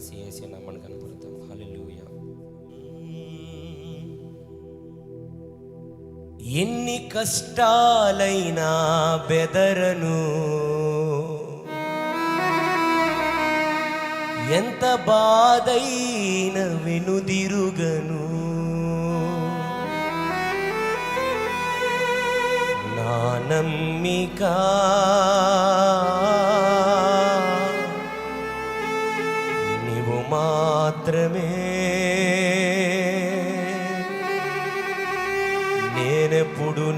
కలిసి వేసే నమ్మని కనపడతాం హల్లెలూయా ఎన్ని కష్టాలైనా బెదరను. ఎంత బాధైన వెనుదిరుగను. నా నమ్మికా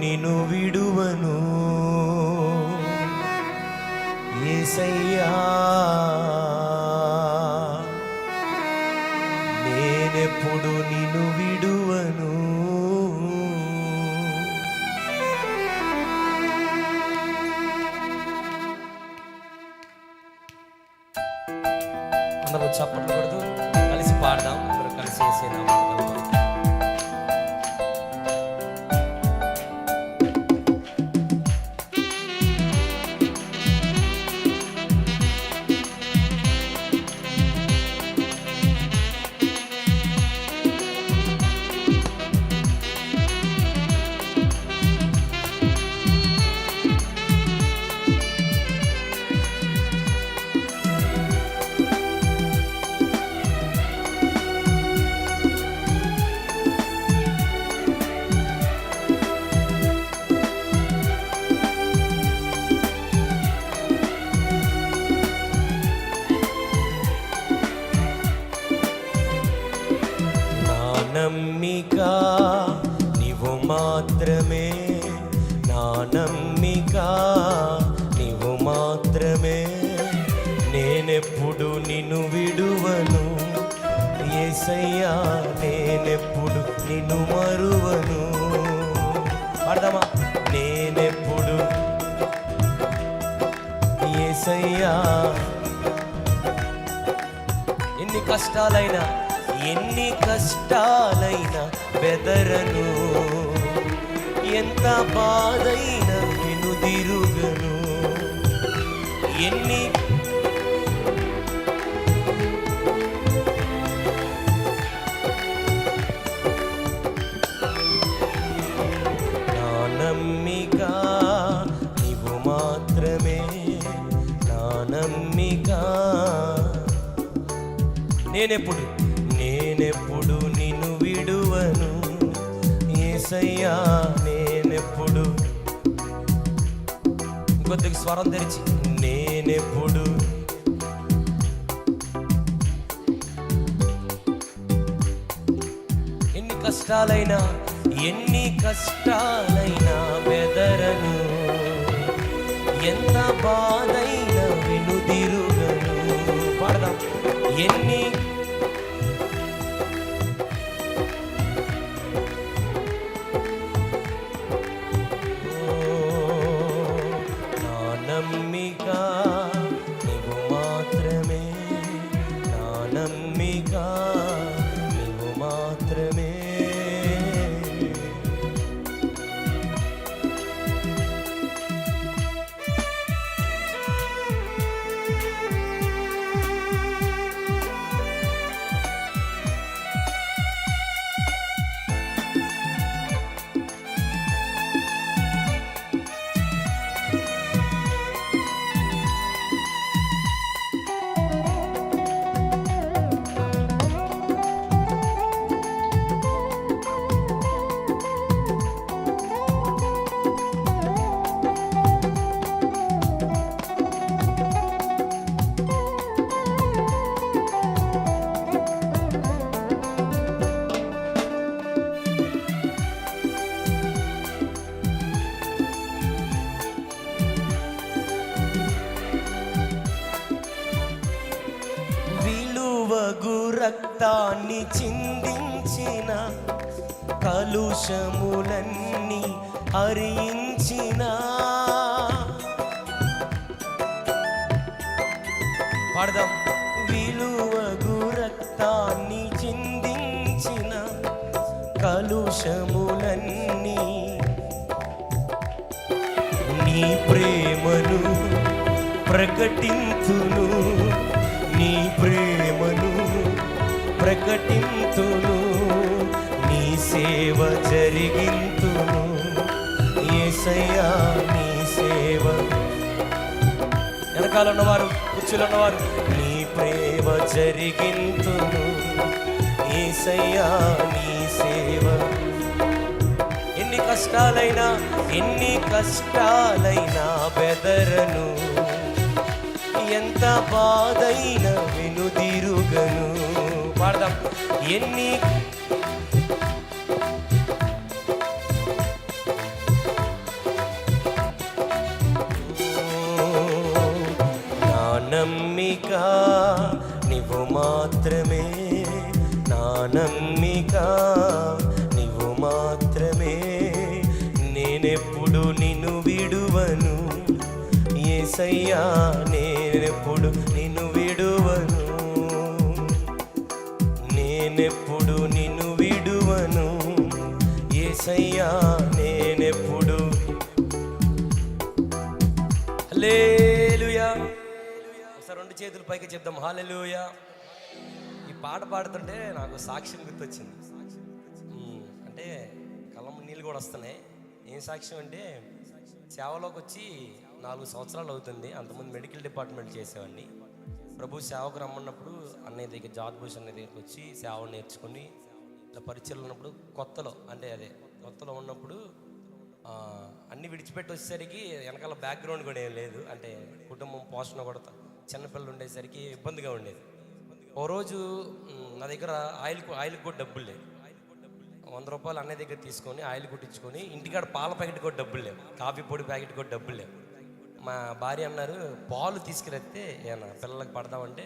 నిన్ను విడువను. ఏసయ్యా నేనెప్పుడు నిన్ను విడువను. నేనెప్పుడు నిన్ను విడువను? ఏసయ్యా నేనెప్పుడు నిన్ను మరువను? అర్థమా నేనెప్పుడు ఏసయ్యా. ఎన్ని కష్టాలైనా ఎన్ని కష్టాలైనా బెదరను. ఎంత బాధైనా వెనుదిరుగను ఎన్ని నేనెప్పుడు నేనెప్పుడు నిన్ను విడువను? ఏసయ్యా నేనెప్పుడు? కొద్దిగా స్వరం తెరిచి నేనెప్పుడు? ఎన్ని కష్టాలైనా ఎన్ని కష్టాలైనా బెదరను. ఎంత బాధైనా వినుదిరుగను. పడదాం. ఎన్ని నమ్మిక రక్తాన్ని చిందించిన కలుషములన్నీ హరించిన. పాడదాం. విలువగు రక్తాన్ని చిందించిన కలుషములన్నీ నీ ప్రేమను ప్రకటించ ప్రకటింతును నీ సేవ జరిగింతును. ఏసయ్యా నీ సేవ. వెనకాల ఉన్నవారు కుర్చీలో ఉన్నవారు నీ ప్రేమ జరిగింతును. ఏసయ్యా నీ సేవ. ఎన్ని కష్టాలైనా ఎన్ని కష్టాలైనా బెదరను. ఎంత బాధైన వెనుదిరుగను. పాడదాం ఎన్ని? నమ్మిక నీవు మాత్రమే. నా నమ్మిక నీవు మాత్రమే. నేనెప్పుడు నిన్ను విడువను? ఏసయ్యా నేనెప్పుడు నిన్ను విడు ఏసయ్యా నేనెప్పుడు? హలేలుయా ఒకసారి రెండు చేతులు పైకి చెప్దాం. హాలెలుయా ఈ పాట పాడుతుంటే నాకు సాక్ష్యం గుర్తొచ్చింది. అంటే కళ్ళం నీళ్ళు కూడా వస్తున్నాయి. ఏం సాక్ష్యం అంటే సేవలోకి వచ్చి నాలుగు సంవత్సరాలు అవుతుంది. అంతకుముందు మెడికల్ డిపార్ట్మెంట్ చేసేవాడిని. ప్రభు సేవకు రమ్మన్నప్పుడు అన్నయ్య దగ్గర జాత్ భూషణ్ అన్నయ్య దగ్గరికి వచ్చి సేవ నేర్చుకుని ఇట్లా పరిచయలు ఉన్నప్పుడు కొత్తలో అంటే అదే కొత్తలో ఉన్నప్పుడు అన్ని విడిచిపెట్టి వచ్చేసరికి వెనకాల బ్యాక్గ్రౌండ్ కూడా ఏం లేదు. అంటే కుటుంబం పోషణ కూడా చిన్నపిల్లలు ఉండేసరికి ఇబ్బందిగా ఉండేది. ఓ రోజు నా దగ్గర ఆయిల్ ఆయిల్ ఆయిల్కి కూడా డబ్బులు లేవు. వంద రూపాయలు అన్నయ్య దగ్గర తీసుకొని ఆయిల్ కుట్టించుకొని ఇంటికాడ పాల ప్యాకెట్ కూడా డబ్బులు లేవు. కాఫీ పొడి ప్యాకెట్ కూడా డబ్బులు లేవు. మా భార్య అన్నారు పాలు తీసుకురెత్తే ఏమన్నా పిల్లలకు పడదామంటే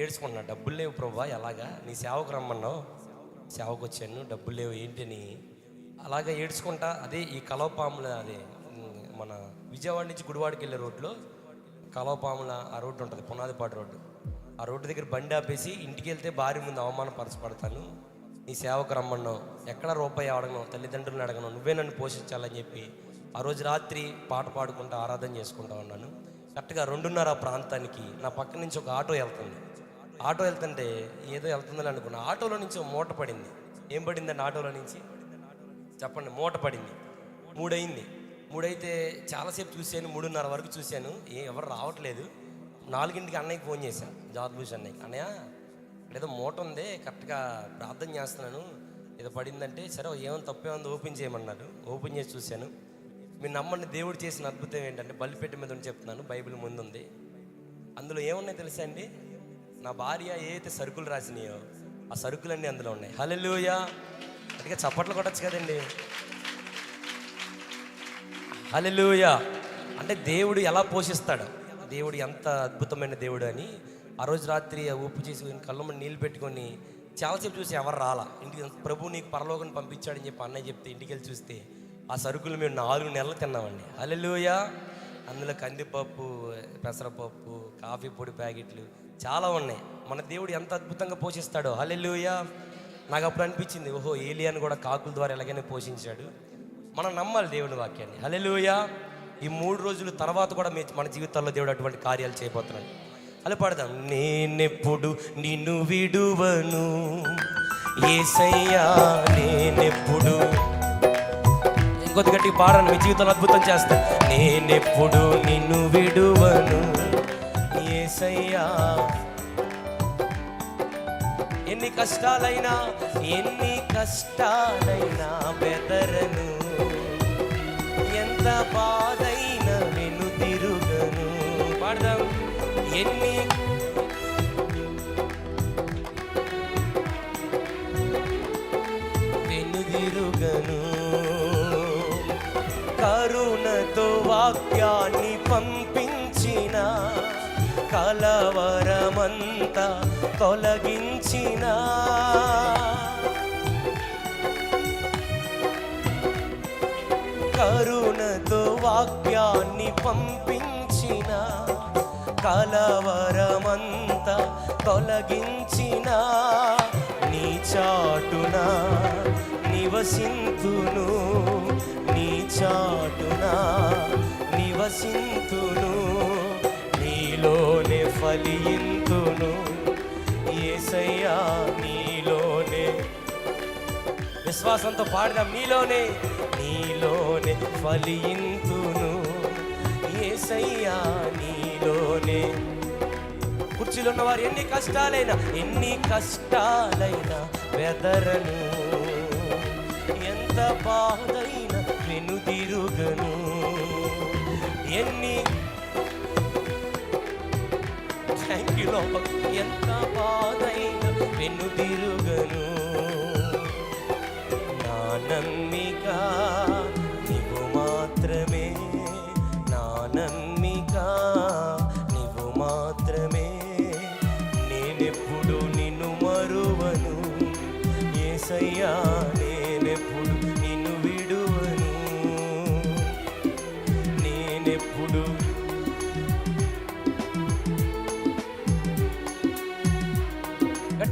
ఏడ్చుకున్నా డబ్బులు లేవు ప్రభా ఎలాగా? నీ సేవకు రమ్మన్నావు. సేవకు వచ్చాను డబ్బులు లేవు ఏంటి అని అలాగే ఏడ్చుకుంటా అదే ఈ కలవపాముల అదే మన విజయవాడ నుంచి గుడివాడికి వెళ్ళే రోడ్లో కలవపాముల ఆ రోడ్డు ఉంటుంది పునాదిపాటి రోడ్డు. ఆ రోడ్డు దగ్గర బండి ఆపేసి ఇంటికి వెళ్తే భార్య ముందు అవమానపరచబడతాను. నీ సేవకు రమ్మన్నావు ఎక్కడ రూపాయి అడగను తల్లిదండ్రులను అడగను నువ్వే నన్ను పోషించాలని చెప్పి ఆ రోజు రాత్రి పాట పాడుకుంటూ ఆరాధన చేసుకుంటా ఉన్నాను. కరెక్ట్గా రెండున్నర ఆ ప్రాంతానికి నా పక్క నుంచి ఒక ఆటో వెళ్తుంది. ఆటో వెళ్తుంటే ఏదో వెళ్తుందని అనుకున్నా. ఆటోలో నుంచి ఒక మూట పడింది. ఏం పడిందండి ఆటోలో నుంచి? చెప్పండి మూట పడింది. మూడయింది. మూడైతే చాలాసేపు చూశాను మూడున్నర వరకు చూశాను. ఏ ఎవరు రావట్లేదు. నాలుగింటికి అన్నయ్యకి ఫోన్ చేశాను జాద్భూష్ అన్నయ్యకి. అన్నయ్య ఇక్కడ ఏదో మూట ఉంది కరెక్ట్గా ప్రార్థన చేస్తున్నాను. ఏదో పడిందంటే సరే ఏమైనా తప్పే ఉంది ఓపెన్ చేయమన్నారు ఓపెన్ చేసి చూశాను. మీరు నమ్మండి దేవుడు చేసిన అద్భుతం ఏంటంటే బలిపెట్టి మీద ఉండి చెప్తున్నాను బైబిల్ ముందు ఉంది అందులో ఏమున్నాయి తెలుసా అండి? నా భార్య ఏ అయితే సరుకులు రాసినాయో ఆ సరుకులన్నీ అందులో ఉన్నాయి. హల్లెలూయా! అందుకే చప్పట్లు కొట్టచ్చు కదండి. హల్లెలూయా. అంటే దేవుడు ఎలా పోషిస్తాడు? దేవుడు ఎంత అద్భుతమైన దేవుడు అని ఆ రోజు రాత్రి ఆ ఉప్పు చేసి కళ్ళమ్మ నీళ్ళు పెట్టుకొని చాలాసేపు చూసి ఎవరు రాలా? ఇంటికి ప్రభు నీకు పరలోకం పంపించాడని చెప్పి అన్నయ్య చెప్తే ఇంటికి వెళ్ళి చూస్తే ఆ సరుకులు మేము నాలుగు నెలలు తిన్నామండి. హల్లెలూయా. అందులో కందిపప్పు పెసరపప్పు కాఫీ పొడి ప్యాకెట్లు చాలా ఉన్నాయి. మన దేవుడు ఎంత అద్భుతంగా పోషిస్తాడో. హల్లెలూయా. నాకు అప్పుడు అనిపించింది ఓహో ఏలియన్ కూడా కాకుల ద్వారా ఎలాగైనా పోషించాడు. మనం నమ్మాలి దేవుని వాక్యాన్ని. హల్లెలూయా. ఈ మూడు రోజుల తర్వాత కూడా మీ మన జీవితాల్లో దేవుడు అటువంటి కార్యాలు చేయబోతున్నాడు. అలా పాడదాం. నేనెప్పుడు నిన్ను విడువను? ఏసయ్యా నేనెప్పుడు ఇంకొద్ది గట్టి పాడను మీ జీవితంలో అద్భుతం చేస్తా. నేనెప్పుడు నిన్ను విడువను? ఏసయ్యా ఎన్ని కష్టాలైనా ఎన్ని కష్టాలైనా బెదరను. ఎంత బాధైనా వెను తిరుగను. పాడదాం. ఎన్ని వెనుదిరుగను కరుణతో వాక్యాన్ని పంపించిన కలవరమంతా తొలగించిన. కరుణతో వాక్యాన్ని పంపించిన. కలవరమంతా తొలగించిన. నీ చాటున నివసింతును. నీ చాటున నివసింతును. నీలోనే ఫలింతును. ఏసయ్యా నీలోనే. విశ్వాసంతో పాడదాం నీలోనే నీలోనే ఫలింతును. ఏసయ్యా నీలోనే. కుర్చీలో ఉన్నవారు ఎన్ని కష్టాలైనా ఎన్ని కష్టాలైనా వెదరను ఎంత బాధైనా వెనుదిరుగను. ఎన్ని థ్యాంక్ యూ ఎంత వెన్ను తిరుగను. నా నమ్మిక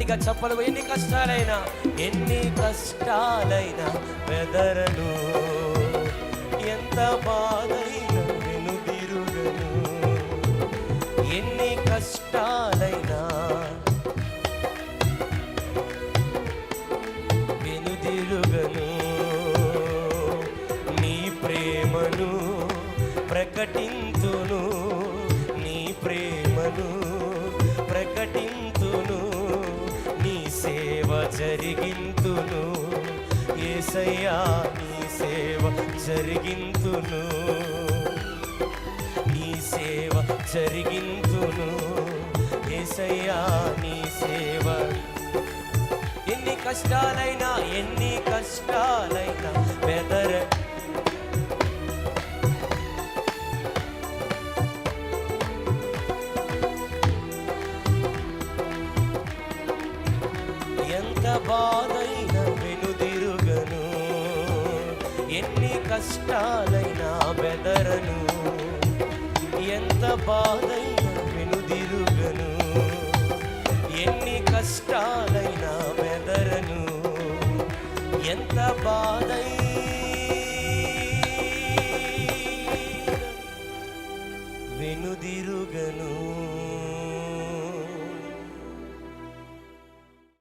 గట్టిగా చెప్పలు ఎన్ని కష్టాలైనా ఎన్ని కష్టాలైనా వెదరను ఎంత బాధ జరిగింతును. ఏసయ్యా నీ సేవ జరిగింతును. నీ సేవ జరిగింతును. ఏసయ్యా నీ సేవ. ఎన్ని కష్టాలైనా ఎన్ని కష్టాలైనా బెదర కష్టాలైనా బెదరను ఎంత బాధైనా వెనుదిరుగను. ఎన్ని కష్టాలైనా బెదరను ఎంత బాధై వెనుదిరుగను.